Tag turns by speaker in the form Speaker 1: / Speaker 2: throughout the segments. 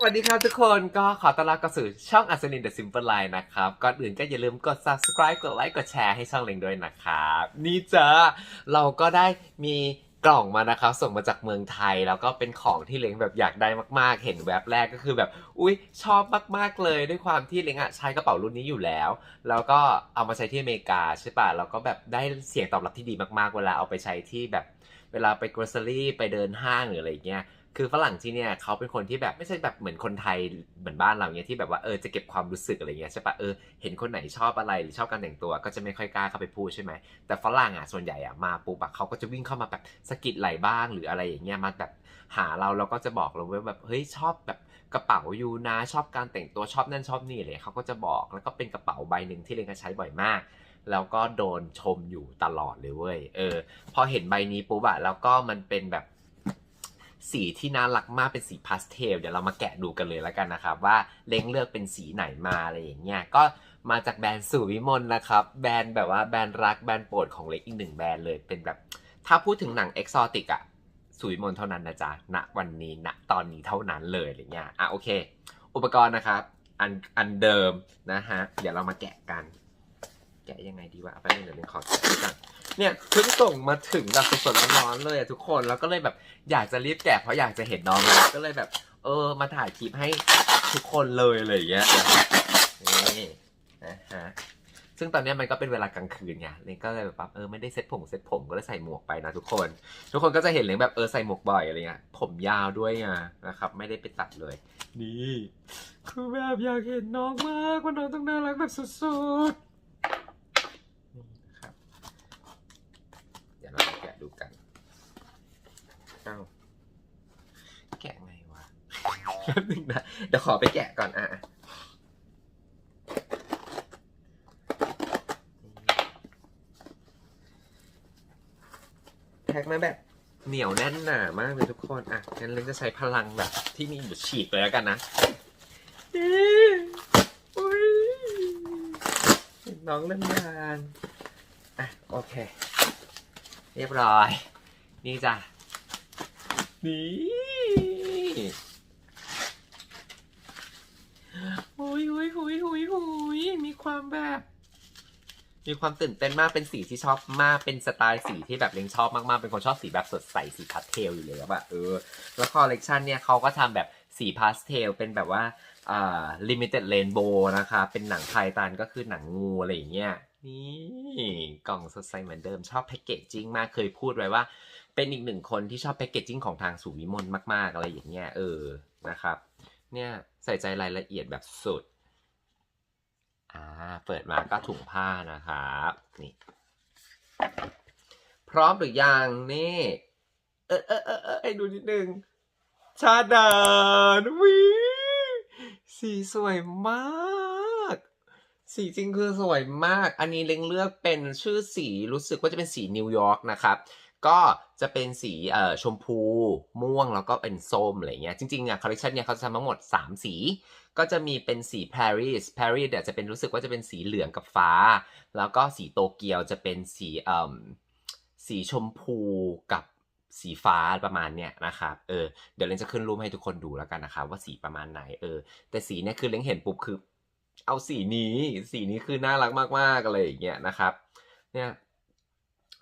Speaker 1: สวัสดีครับทุกคนก็ขอต้อนรับเข้าสู่ช่องอัศนิน The Simple Line นะครับ ก่อนอื่นก็อย่าลืมกด subscribe กดไลค์กดแชร์ให้ช่องเล็งด้วยนะครับ นี่จ้าเราก็ได้มีกล่องมานะครับ ส่งมาจากเมืองไทยแล้วก็เป็นของที่เล้งแบบอยากได้มากๆ เห็นแวบแรกก็คือแบบ อุ้ยชอบมากๆเลยด้วยความที่เล้งอะใช้กระเป๋ารุ่นนี้อยู่แล้ว แล้วก็เอามาใช้ที่อเมริกาใช่ป่ะแล้วก็แบบได้เสียงตอบรับที่ดีมากๆ เวลาเอาไปใช้ที่แบบเวลาไป grocery ไปเดินห้างหรืออะไรเงี้ย คือฝรั่งที่เนี่ยเขาเป็นคนที่แบบไม่ใช่แบบเหมือนคนไทยเหมือนบ้านเราเนี้ยที่แบบว่าเออจะเก็บความรู้สึกอะไรเงี้ยใช่ปะเออเห็นคนไหนชอบอะไรหรือชอบการแต่งตัว ก็จะไม่ค่อยกล้าเข้าไปพูดใช่ไหมแต่ฝรั่งอะส่วนใหญ่อะมาปุ๊บอะเขาก็จะวิ่งเข้ามาแบบสกิดไหลบ้างหรืออะไรอย่างเงี้ยมาแบบหาเราเราก็จะบอกเราว่าแบบเฮ้ยชอบแบบกระเป๋ายูนะชอบการแต่งตัวชอบนั่นชอบนี่เลยเขาก็จะบอกแล้วก็เป็นกระเป๋าใบหนึ่งที่เรนก็ใช้บ่อยมาก แล้วก็โดนชมอยู่ตลอดเลยเว้ยเออพอเห็นใบนี้ปุ๊บอะแล้วก็มันเป็นแบบ สีที่น่ารักมากเป็นสีพาสเทลเดี๋ยวเรามาแกะดูกันเลยแล้วกันนะครับ ว่าเล้งเลือกเป็นสีไหนมาอะไรอย่างเงี้ยก็มาจากแบรนด์สุวิมลนะครับ แบรนด์แบบว่าแบรนด์รักแบรนด์โปรดของเล็กอีกหนึ่งแบรนด์เลยเป็นแบบ ถ้าพูดถึงหนังเอกซอติกอะสุวิมลเท่านั้นนะจ๊ะณวันนี้ณตอนนี้เท่านั้นเลยอะไรเงี้ยอะโอเค อุปกรณ์นะครับอันอันเดิมนะฮะเดี๋ยวเรามาแกะกัน แกะยังไงดีวะเอาไปบนึงเดี๋ยวเรนขอแกะกัน เนี่ยเพิ่งส่งมาถึงแบบสดๆร้อนๆเลยอะทุกคนแล้วก็เลยแบบอยากจะรีบแกะเพราะอยากจะเห็นน้องเลยก็เลยแบบ เออมาถ่ายคลิปให้ทุกคนเลยอะไรอย่างเงี้ยนี่นะฮะซึ่งตอนเนี้ยมันก็เป็นเวลากลางคืนไงเลนก็เลยแบบเออไม่ได้เซ็ตผมเซ็ตผมก็เลยใส่หมวกไปนะทุกคน ทุกคนก็จะเห็นเลนแบบเออใส่หมวกบ่อยอะไรเงี้ยผมยาวด้วยไงนะครับ ไม่ได้ไปตัดเลย นี่คือแบบอยากเห็นน้องมากว่าน้องต้องน่ารักแบบสุดๆ นี่นะครับ เดี๋ยวเรามาแกะดูกัน้า แกะไงวะแป๊บนึงนะเดี๋ยวขอไปแกะก่อนอะแพ็คมาแบบเหนียวแน่นหนามากเลยทุกคน อะ งั้นเราจะใช้พลังแบบ ที่มีอยู่ฉีกเลยแล้วกันนะน้องเล่นงาน อะ โอเค เรียบร้อย นี่จ้ะ นี่ หุยหุยหุยหุยหุยมีความแบบ มีความตื่นเต้นมาก เป็นสีที่ชอบมาก เป็นสไตล์สีที่แบบเลงชอบมากๆ เป็นคนชอบสีแบบสดใส สีพาสเทลอยู่เลยแบบเออ แล้วคอลเลกชันเนี่ยเขาก็ทำแบบสีพาสเทล เป็นแบบว่า อ่า limited rainbow นะคะ เป็นหนังไทยตันก็คือหนังงูอะไรอย่างเงี้ย นี่กล่องสดใสเหมือนเดิมชอบแพคเกจจิ้งมากเคยพูดไว้ว่า เป็นอีกหนึ่งคนที่ชอบแพคเกจจิ้งของทางสุวิมลมากๆอะไรอย่างเงี้ยเออนะครับ เนี่ยใส่ใจรายละเอียดแบบสุดอ่าเปิดมาก็ถุงผ้านะครับนี่ พร้อมหรือยังนี่ เออเออเออเออให้ดูนิดนึงชาดานวิสีสวยมาก สีจริงคือสวยมาก อันนี้เล็งเลือกเป็นชื่อสีรู้สึกว่าจะเป็นสีนิวยอร์กนะครับ ก็จะเป็นสีเอ่อชมพูม่วงแล้วก็เป็นส้มอะไรเงี้ย จริงๆอะคอลเลคชันเนี่ยเขาจะทำทั้งหมด 3 สี ก็จะมีเป็นสีปารีสปารีสเนี่ยจะเป็นรู้สึกว่าจะเป็นสีเหลืองกับฟ้า แล้วก็สีโตเกียวจะเป็นสีเอ่มสีชมพูกับสีฟ้าประมาณเนี้ยนะครับ เออ เดี๋ยวเล้งจะขึ้นรูปให้ทุกคนดูแล้วกันนะครับว่าสีประมาณไหน เออ แต่สีเนี่ยคือเล้งเห็นปุ๊บคือ เอาสีนี้สีนี้คือน่ารักมากๆอะไรอย่างเงี้ยนะครับ เนี่ย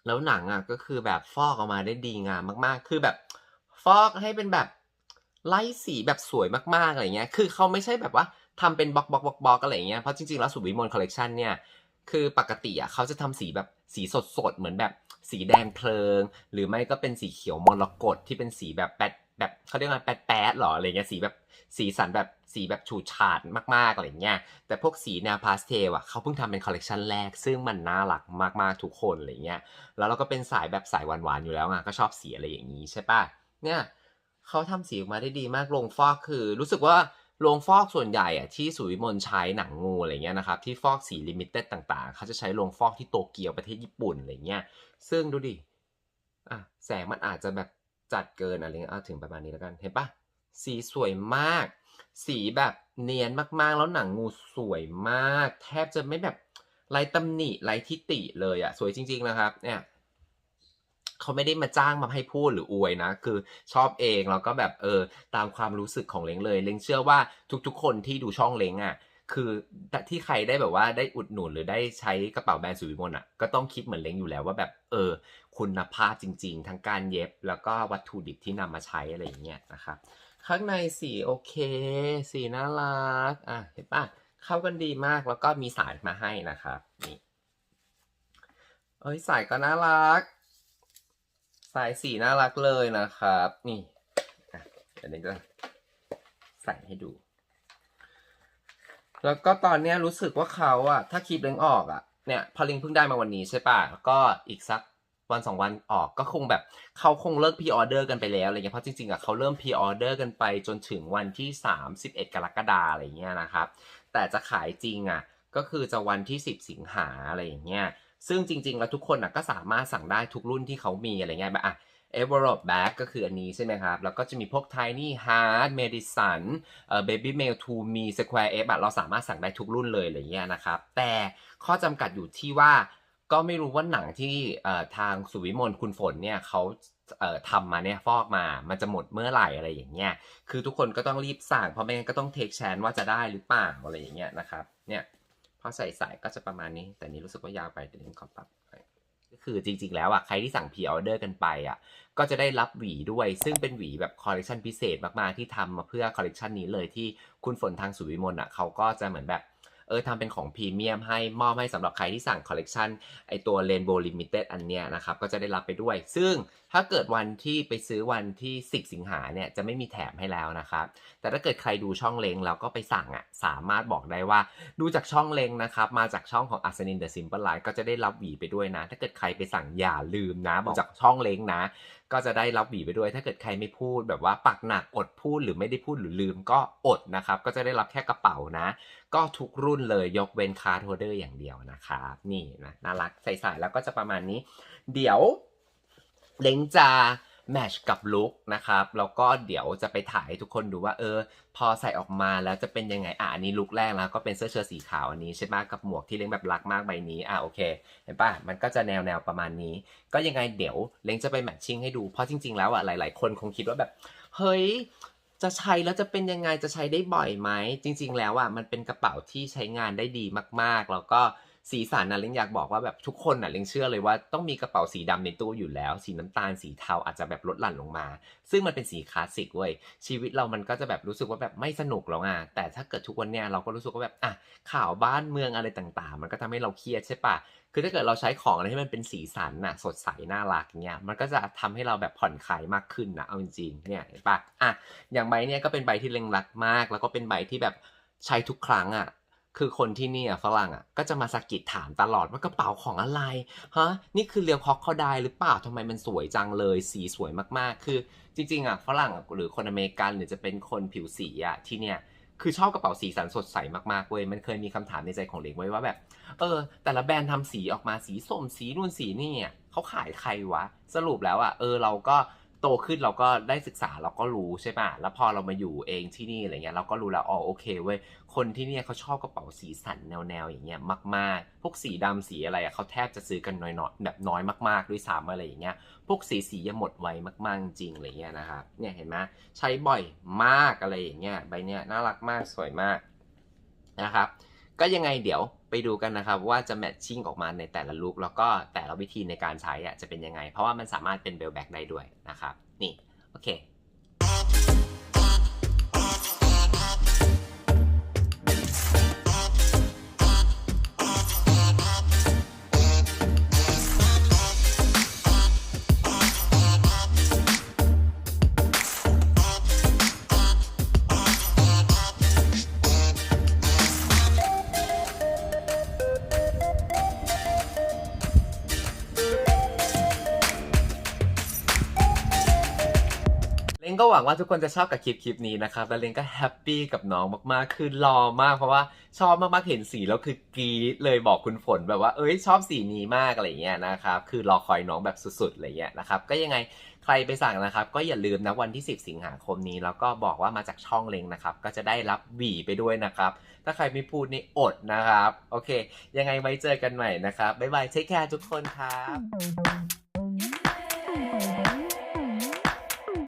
Speaker 1: แล้วหนังอะก็คือแบบฟอกออกมาได้ดีงามมากๆ คือแบบฟอกให้เป็นแบบไล่สีแบบสวยมากๆอะไรเงี้ย คือเขาไม่ใช่แบบว่าทำเป็นบล็อกบล็อกบล็อกบล็อกอะไรเงี้ย เพราะจริงๆแล้วสุวิมลคอลเลกชันเนี่ย คือปกติอะเขาจะทำสีแบบสีสดๆ เหมือนแบบสีแดงเพลิง หรือไม่ก็เป็นสีเขียวมรกตที่เป็นสีแบบแปด แบบเขาเรียกว่าแปดแปดหรออะไรเงี้ยสีแบบสีสันแบบสีแบบฉูดฉาดมากๆอะไรเงี้ยแต่พวกสีแนวพาสเทลอะเขาเพิ่งทำเป็นคอลเลกชันแรก ซึ่งมันน่ารักมากๆทุกคนอะไรเงี้ยแล้วเราก็เป็นสายแบบสายหวานๆอยู่แล้วไงก็ชอบสีอะไรอย่างนี้ใช่ปะเนี่ยเขาทำสีออกมาได้ดีมากโรงฟอกคือ รู้สึกว่าโรงฟอกส่วนใหญ่อะที่สุวิมลใช้หนังงูอะไรเงี้ยนะครับที่ฟอกสีลิมิเต็ดต่างๆ เขาจะใช้โรงฟอกที่โตเกียวประเทศญี่ปุ่นอะไรเงี้ย ซึ่งดูดิอะแสงมันอาจจะแบบ จัดเกินอะไรเงี้ยเอาถึงประมาณนี้แล้วกัน เห็นปะสีสวยมาก สีแบบเนียนมากๆ แล้วหนังงูสวยมาก แทบจะไม่แบบไรตำหนิไรทิติเลยอะสวยจริง ๆ นะครับ เนี่ยเขาไม่ได้มาจ้างมาให้พูดหรืออวยนะ คือชอบเองแล้วก็แบบเออตามความรู้สึกของเล้งเลย เล้งเชื่อว่าทุกๆ คนที่ดูช่องเล้งอะ คือที่ใครได้แบบว่าได้อุดหนุนหรือได้ใช้กระเป๋าแบรนด์สุวิมลอะก็ต้องคิดเหมือนเล้งอยู่แล้วว่าแบบเออ คุณภาพจริง ๆ ทั้งการเย็บแล้วก็วัตถุดิบที่นำมาใช้อะไรอย่างเงี้ยนะครับข้างในสีโอเค สีน่ารักอะเห็นปะเข้ากันดีมากแล้วก็มีสายมาให้นะครับนี่เอ้ยสายก็น่ารัก สายสีน่ารักเลยนะครับ นี่อะเดี๋ยวนี้จะใส่ให้ดู แล้วก็ตอนเนี้ยรู้สึกว่าเขาอะถ้าคลิปเล้งออกอะเนี่ยพอลิงเพิ่งได้มาวันนี้ใช่ป่ะแล้วก็อีกสักวันสองวันออกก็คงแบบเขาคงเลิกพ r ออเดอร์กันไปแล้วอะไรเงี้ยเพราะจริงๆอะเขาเริ่มพ r ออเดอร์กันไปจนถึงวันที่ 31 กรกฎาอะไรเงี้ยนะครับ แต่จะขายจริงอะก็คือจะวันที่ 10 สิงหาอะไรอย่างเงี้ยซึ่งจริง ๆ แล้วทุกคนอะก็สามารถสั่งได้ทุกรุ่นที่เขามีอะไรเงี้ยแบบอะ e v e r o p Bag ก็คืออันนี้ใช่ไหมครับ แล้วก็จะมีพวก Tiny Heart Medicine เอ่อ Baby Mail to Me Square F อะเราสามารถสั่งได้ทุกรุ่นเลยอะไรเงี้ยนะครับ แต่ข้อจำกัดอยู่ที่ว่าก็ไม่รู้ว่าหนังที่ทางสุวิมลคุณฝนเนี่ยเขาเอ่อทำมาเนี่ยฟอกมา มันจะหมดเมื่อไหร่อะไรอย่างเงี้ย คือทุกคนก็ต้องรีบสั่งเพราะไม่งั้นก็ต้องเทคแชนว่าจะได้หรือเปล่าอะไรอย่างเงี้ยนะครับ เนี่ยพอใส่สายก็จะประมาณนี้ แต่นี้รู้สึกว่ายาวไปเดี๋ยวนี้ขอปรับ คือจริง ๆ แล้วอะใครที่สั่งพีออเดอร์กันไปอะก็จะได้รับหวีด้วย ซึ่งเป็นหวีแบบคอลเลคชันพิเศษมากๆที่ทำมาเพื่อคอลเลคชันนี้เลยที่คุณฝนทางสุวิมลอะเขาก็จะเหมือนแบบ เออทำเป็นของพรีเมียมให้มอบให้สำหรับใครที่สั่งคอลเลกชันไอตัว Rainbow Limited อันเนี้ยนะครับ ก็จะได้รับไปด้วย ซึ่งถ้าเกิดวันที่ไปซื้อวันที่ 10 สิงหาเนี่ยจะไม่มีแถมให้แล้วนะครับ แต่ถ้าเกิดใครดูช่องเลงแล้วก็ไปสั่งอะสามารถบอกได้ว่าดูจากช่องเลงนะครับมาจากช่องของอัศนินเดอะซิมเปิลไลฟ์ก็จะได้รับหวีไปด้วยนะ ถ้าเกิดใครไปสั่งอย่าลืมนะบอกจากช่องเลงนะก็จะได้รับหวีไปด้วย ถ้าเกิดใครไม่พูดแบบว่าปักหนักอดพูดหรือไม่ได้พูดหรือลืมก็อดนะครับ ก็จะได้รับแค่กระเป๋านะ ก็ทุกรุ่นเลยยกเว้นคาร์ดโฮเดอร์อย่างเดียวนะครับนี่นะน่ารักใส่ๆแล้วก็จะประมาณนี้ เดี๋ยวเล้งจะ แมชกับลุคนะครับแล้วก็เดี๋ยวจะไปถ่ายให้ทุกคนดูว่าเออ พอใส่ออกมาแล้วจะเป็นยังไงอะอันนี้ลุคแรกแล้วก็เป็นเสื้อเชิ้ตสีขาวอันนี้ใช่ไหมกับหมวกที่เล้งแบบรักมากใบนี้อะโอเคเห็นปะมันก็จะแนวแนวประมาณนี้ ก็ยังไงเดี๋ยวเล้งจะไปแมทชิ่งให้ดูเพราะจริง ๆ แล้วอะหลาย ๆ คนคงคิดว่าแบบเฮ้ยจะใช้แล้วจะเป็นยังไงจะใช้ได้บ่อยไหมจริง ๆ แล้วอะมันเป็นกระเป๋าที่ใช้งานได้ดีมากๆ แล้วก็ สีสันนะเล้งอยากบอกว่าแบบทุกคนน่ะเล้งเชื่อเลยว่าต้องมีกระเป๋าสีดำในตู้อยู่แล้ว สีน้ำตาลสีเทาอาจจะแบบลดหลั่นลงมา ซึ่งมันเป็นสีคลาสสิกเว้ยชีวิตเรามันก็จะแบบรู้สึกว่าแบบไม่สนุกแล้วอะแต่ถ้าเกิดทุกวันเนี้ยเราก็รู้สึกว่าแบบอะข่าวบ้านเมืองอะไรต่างๆ มันก็ทำให้เราเครียดใช่ปะคือถ้าเกิดเราใช้ของอะไรที่มันเป็นสีสันน่ะสดใสน่ารักเงี้ยมันก็จะทำให้เราแบบผ่อนคลายมากขึ้นนะเอาจริงๆเนี่ยเห็นปะอะอย่างใบเนี้ยก็เป็นใบที่เล็งรักมาก แล้วก็เป็นใบที่แบบใช้ทุกครั้งอะ คือคนที่นี่อะฝรั่งอะก็จะมาสะกิดถามตลอดว่ากระเป๋าของอะไรฮะนี่คือเรียวคอกเขาได้หรือเปล่าทำไมมันสวยจังเลยสีสวยมากๆ คือจริงๆอะฝรั่งหรือคนอเมริกันหรือจะเป็นคนผิวสีอะที่เนี่ยคือชอบกระเป๋าสีสันสดใสมากๆเว้ย มันเคยมีคำถามในใจของเล็กไว้ว่าแบบ เออ แต่ละแบรนด์ทำสีออกมาสีส้มสีนู่นสีนี่เขาขายใครวะ สรุปแล้วอะ เออเราก็ โตขึ้นเราก็ได้ศึกษาเราก็รู้ใช่ป่ะ แล้วพอเรามาอยู่เองที่นี่อะไรเงี้ยเราก็รู้แล้วอ๋อโอเคเว้ย คนที่เนี่ยเขาชอบกระเป๋าสีสันแนวๆอย่างเงี้ยมากๆ พวกสีดำสีอะไรอะเขาแทบจะซื้อกันน้อยๆแบบน้อยมากๆด้วยซ้ำอะไรอย่างเงี้ย พวกสีสีจะหมดไวมากๆจริงอะไรเงี้ยนะครับ เนี่ยเห็นไหมใช้บ่อยมากอะไรอย่างเงี้ยใบเนี้ยน่ารักมากสวยมากนะครับ ก็ยังไงเดี๋ยว ไปดูกันนะครับว่าจะแมทชิ่งออกมาในแต่ละลุคแล้วก็แต่ละวิธีในการใช้อะจะเป็นยังไง เพราะว่ามันสามารถเป็นเบลแบ็กได้ด้วยนะครับ นี่ โอเค ก็หวังว่าทุกคนจะชอบกับคลิปคลิปนี้นะครับแล้วเลงก็แฮปปี้กับน้องมากๆ คือรอมากเพราะว่าชอบมากๆ เห็นสีแล้วคือกรี๊ดเลยบอกคุณฝนแบบว่า เอ้ยชอบสีนี้มากอะไรเงี้ยนะครับ คือรอคอยน้องแบบสุดๆอะไรเงี้ยนะครับ ก็ยังไงใครไปสั่งนะครับ ก็อย่าลืมนะวันที่ 10 สิงหาคมนี้แล้วก็บอกว่ามาจากช่องเลงนะครับ ก็จะได้รับหวีไปด้วยนะครับ ถ้าใครไม่พูดนี่อดนะครับ โอเค ยังไงไว้เจอกันใหม่นะครับบ๊ายบายเทคแคร์ทุกคนครับ